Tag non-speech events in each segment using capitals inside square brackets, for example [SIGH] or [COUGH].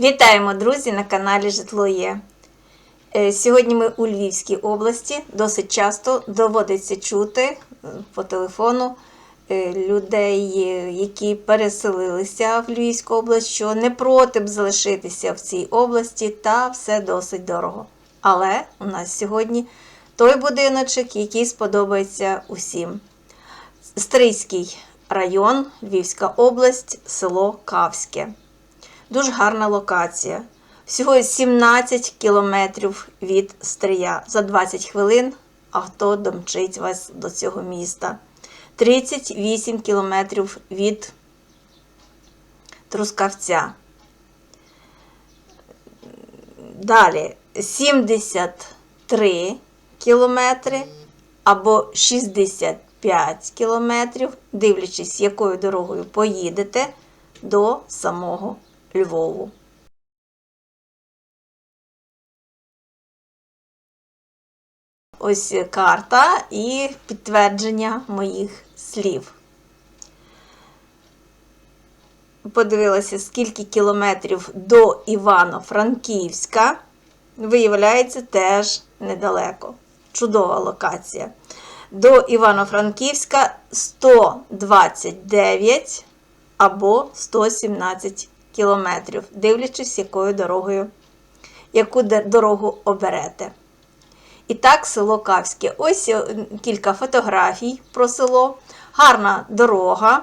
Вітаємо, друзі, на каналі Житло Є. Е, Сьогодні ми у Львівській області. Досить часто доводиться чути по телефону е, людей, які переселилися в Львівську область, що не проти б залишитися в цій області, та все досить дорого. Але у нас сьогодні той будиночок, який сподобається усім. Стрийський район, Львівська область, село Кавське. Дуже гарна локація. Всього 17 кілометрів від Стрия. За 20 хвилин авто домчить вас до цього міста. 38 кілометрів від Трускавця. Далі 73 кілометри або 65 кілометрів, дивлячись, якою дорогою поїдете до самого Львову. Ось карта і підтвердження моїх слів. Подивилася, скільки кілометрів до Івано-Франківська. Виявляється, теж недалеко. Чудова локація. До Івано-Франківська 129 або 117 кілометрів, дивлячись, якою дорогою, яку дорогу оберете. І так, село Кавське. Ось е, кілька фотографій про село. Гарна дорога,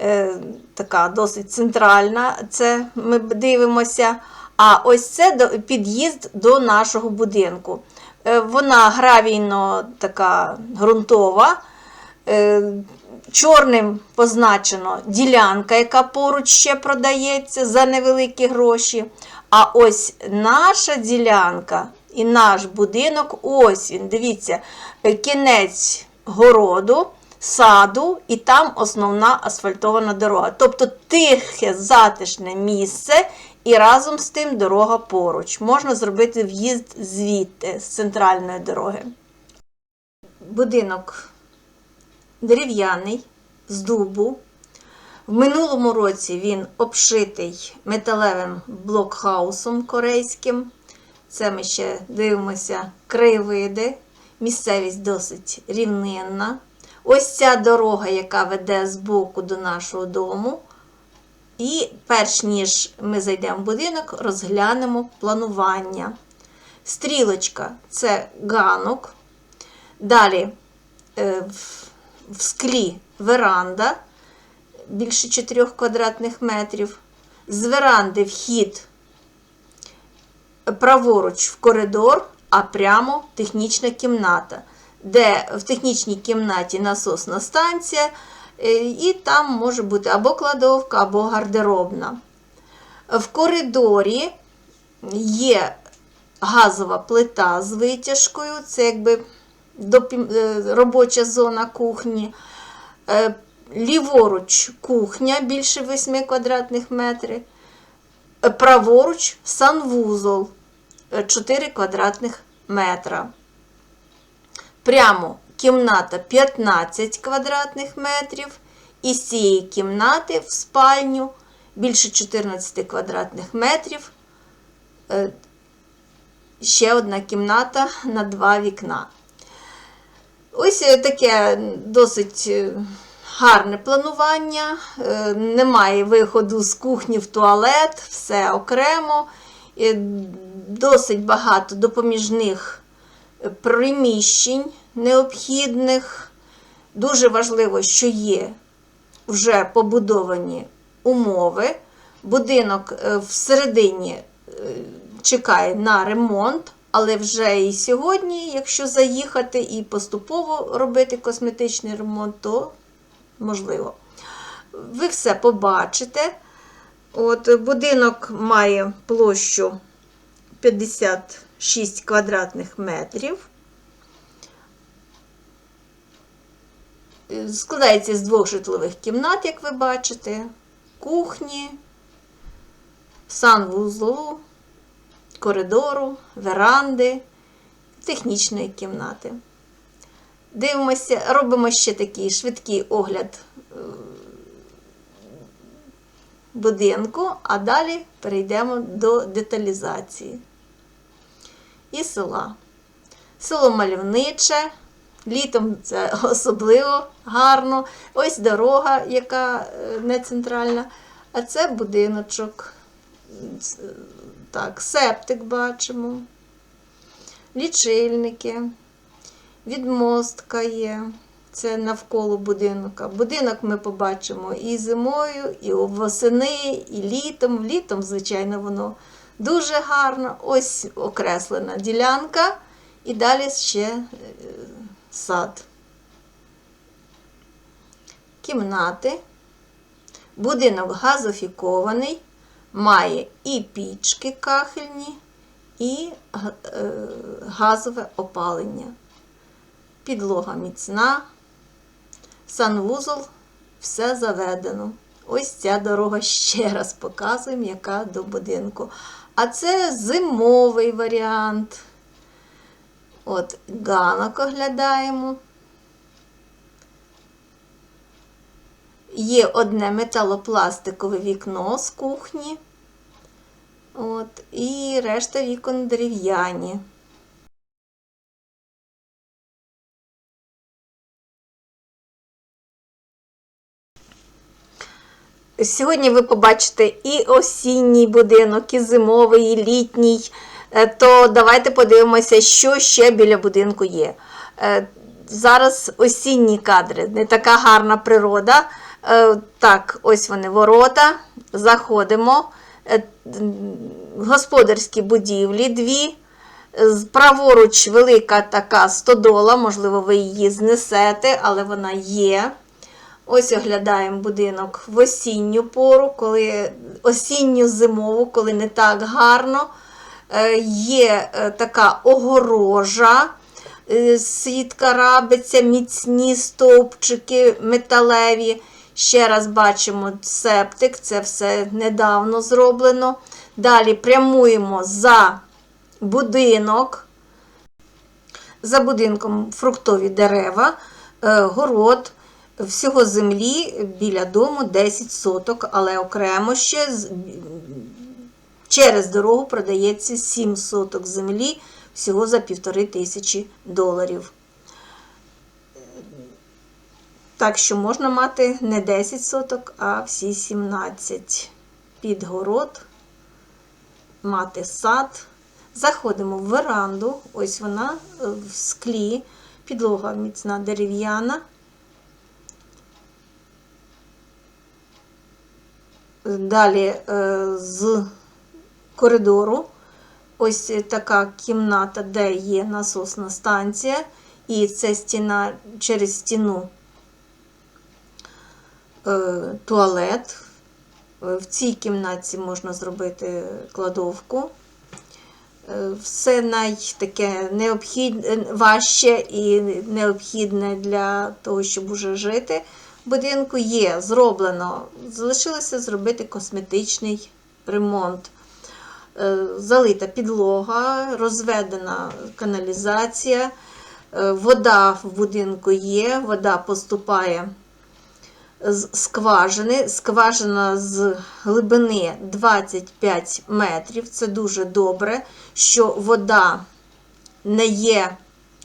е, така досить центральна. Це ми дивимося. А ось це під'їзд до нашого будинку. Е, Вона гравійно така ґрунтова. Чорним позначено ділянка, яка поруч ще продається за невеликі гроші. А ось наша ділянка і наш будинок, ось він, дивіться, кінець городу, саду, і там основна асфальтована дорога. Тобто тихе, затишне місце, і разом з тим дорога поруч. Можна зробити в'їзд звідти, з центральної дороги. Будинок дерев'яний з дубу. В минулому році він обшитий металевим блокхаусом корейським. Це ми ще дивимося краєвиди. Місцевість досить рівнинна. Ось ця дорога, яка веде з боку до нашого дому. І перш ніж ми зайдемо в будинок, розглянемо планування. Стрілочка це ганок. Далі е, в, в склі веранда більше 4 квадратних метрів. З веранди вхід праворуч в коридор, а прямо технічна кімната, де в технічній кімнаті насосна станція, е, і там може бути або кладовка, або гардеробна. В коридорі є газова плита з витяжкою, це якби робоча зона кухні. Е, Ліворуч кухня більше 8 квадратних метрів. Е, Праворуч санвузол е, 4 квадратних метра. Прямо кімната 15 квадратних метрів. І з цієї кімнати в спальню більше 14 квадратних метрів. Е, Ще одна кімната на два вікна. Ось е, таке досить е, гарне планування. Е, Немає виходу з кухні в туалет, все окремо. Досить багато допоміжних приміщень необхідних. Дуже важливо, що є вже побудовані умови. Будинок всередині чекає на ремонт, але вже і сьогодні, якщо заїхати і поступово робити косметичний ремонт, то можливо. Ви все побачите. От, будинок має площу 56 квадратних метрів. Складається з двох житлових кімнат, як ви бачите, кухні, санвузлу, коридору, веранди, технічної кімнати. Дивимося, робимо ще такий швидкий огляд е, будинку, а далі перейдемо до деталізації. І села. Село мальовниче, літом це [LAUGHS] особливо гарно. Ось дорога, яка е, не центральна, а це будиночок. Так, септик бачимо, лічильники, відмостка є. Це навколо будинка. Будинок ми побачимо і зимою, і восени, і літом. Літом, звичайно, воно дуже гарно. Ось окреслена ділянка, і далі ще е, сад. Кімнати. Будинок газофікований, має і пічки кахельні, і е, газове опалення. Підлога міцна, санвузол, все заведено. Ось ця дорога ще раз показуємо, яка до будинку. А це зимовий варіант. От ганок оглядаємо. Є одне металопластикове вікно з кухні. От, і решта вікон дерев'яні. Сьогодні ви побачите і осінній будинок, і зимовий, і літній. Е, То давайте подивимося, що ще біля будинку є. Е, Зараз осінні кадри, не така гарна природа. Е, Так, ось вони ворота. Заходимо. Е, Господарські будівлі дві. Праворуч велика така стодола, можливо, ви її знесете, але вона є. Ось оглядаємо будинок в осінню пору, коли осінню зимову, коли не так гарно. Е, Є така огорожа, сітка рабиться, міцні стовпчики металеві. Ще раз бачимо септик, це все недавно зроблено. Далі прямуємо за будинок. За будинком фруктові дерева, е, город, всього землі біля дому 10 соток, але окремо ще через дорогу продається 7 соток землі всього за півтори тисячі доларів. Так що можна мати не 10 соток, а всі 17 під город, мати сад. Заходимо в веранду, ось вона е, в склі, підлога міцна дерев'яна. Далі е, з коридору. Ось така кімната, де є насосна станція, і це стіна через стіну туалет. Е, В цій кімнаті можна зробити кладовку. Е, Все найтаке важче і необхідне для того, щоб уже жити. В будинку є зроблено. Залишилося зробити косметичний ремонт. Е, Залита підлога, розведена каналізація, е, вода в будинку є, вода поступає з скважини. Скважина з глибини 25 метрів. Це дуже добре, що вода не є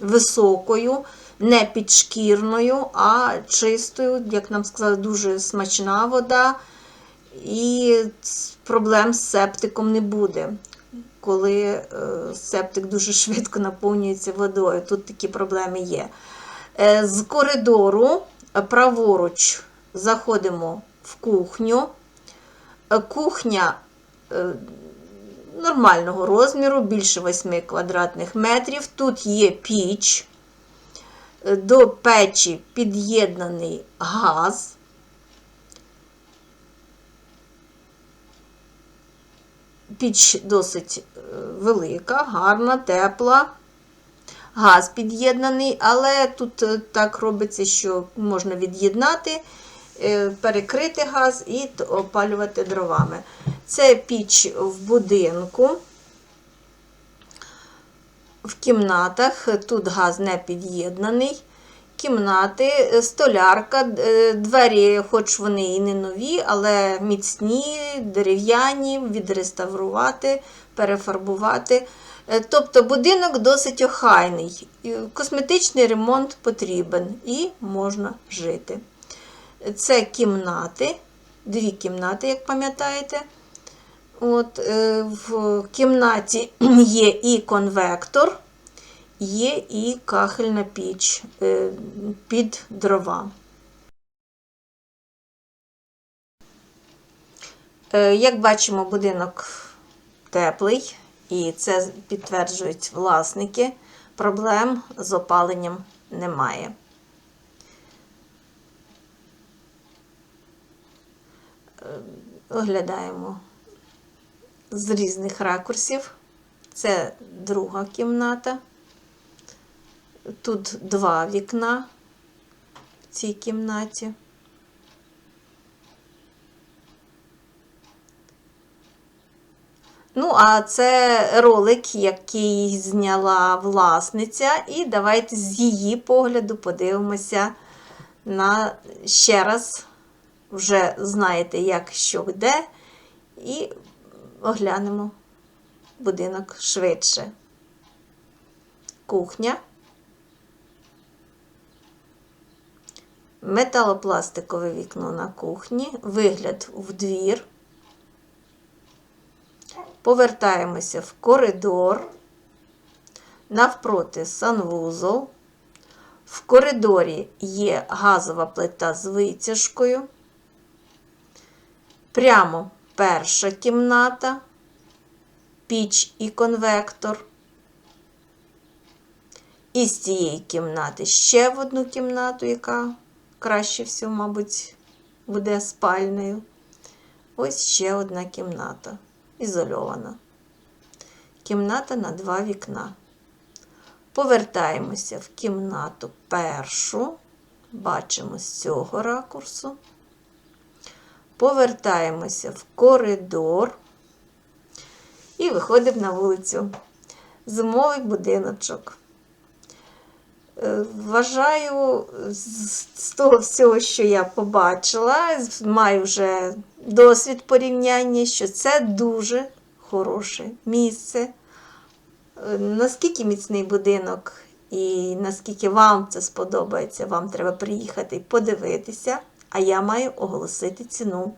високою, не підшкірною, а чистою, як нам сказали, дуже смачна вода. І проблем з септиком не буде. Коли е, септик дуже швидко наповнюється водою, тут такі проблеми є. Е, З коридору е, праворуч заходимо в кухню. Е, Кухня е, нормального розміру, більше 8 квадратних метрів. Тут є піч. Е, До печі під'єднаний газ. Піч досить велика, гарна, тепла. Газ під'єднаний, але тут так робиться, що можна від'єднати, перекрити газ і опалювати дровами. Це піч в будинку. В кімнатах тут газ не під'єднаний. кімнати, е, столярка, е, двері, хоч вони і не нові, але міцні, дерев'яні, відреставрувати, перефарбувати. Е, Тобто будинок досить охайний. Косметичний ремонт потрібен і можна жити. Це кімнати, дві кімнати, як пам'ятаєте. От, е, в кімнаті є і конвектор, є і кахельна піч е, під дрова. Е, Як бачимо, будинок теплий, і це підтверджують власники. Проблем з опаленням немає. Оглядаємо з різних ракурсів. Це друга кімната. Тут два вікна в цій кімнаті. Ну, а це ролик, який зняла власниця, і давайте з її погляду подивимося на ще раз. Вже знаєте, як що де, і оглянемо будинок швидше. Кухня. Металопластикове вікно на кухні, вигляд в двір. Повертаємося в коридор, навпроти санвузол. В коридорі є газова плита з витяжкою. Прямо перша кімната, піч і конвектор. І з цієї кімнати ще в одну кімнату, яка краще всього, мабуть, буде спальною. Ось ще одна кімната, ізольована. Кімната на два вікна. Повертаємося в кімнату першу, бачимо з цього ракурсу. Повертаємося в коридор і виходимо на вулицю. Зимовий будиночок. Е, Вважаю, з того всього, що я побачила, маю вже досвід порівняння, що це дуже хороше місце. Е, Наскільки міцний будинок і наскільки вам це сподобається, вам треба приїхати і подивитися, а я маю оголосити ціну.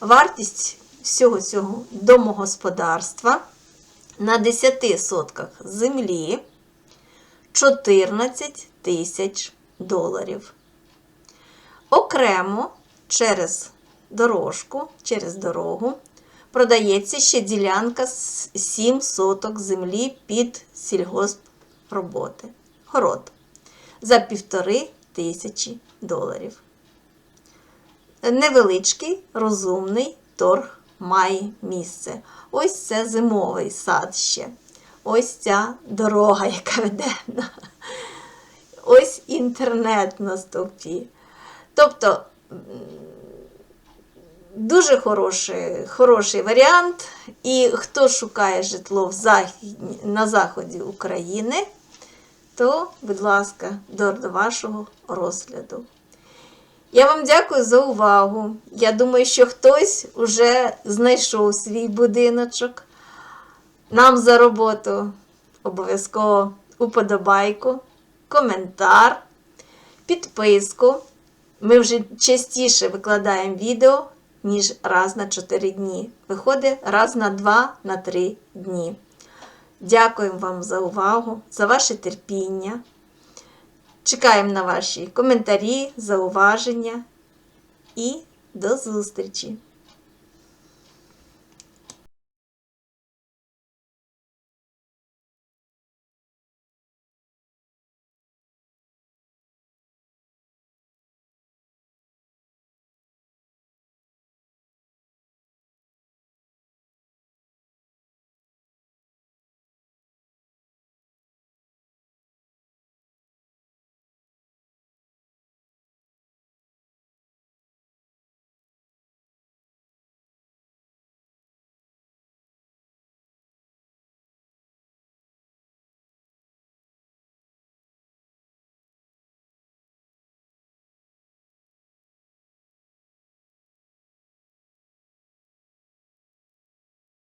Вартість всього цього домогосподарства на 10 сотках землі 14 тисяч доларів. Окремо через дорожку, через дорогу продається ще ділянка з 7 соток землі під сільгоспроботи. Город за півтори тисячі доларів. Невеличкий, розумний торг має місце. Ось це зимовий сад ще. Ось ця дорога, яка веде ось інтернет на стовпі. Тобто дуже хороший, хороший варіант. І хто шукає житло в західні, на заході України, то, будь ласка, до вашого розгляду. Я вам дякую за увагу. Я думаю, що хтось вже знайшов свій будиночок. Нам за роботу обов'язково уподобайку, коментар, підписку. Ми вже частіше викладаємо відео, ніж раз на 4 дні. Виходить раз на 2 на 3 дні. Дякуємо вам за увагу, за ваше терпіння. Чекаємо на ваші коментарі, зауваження і до зустрічі!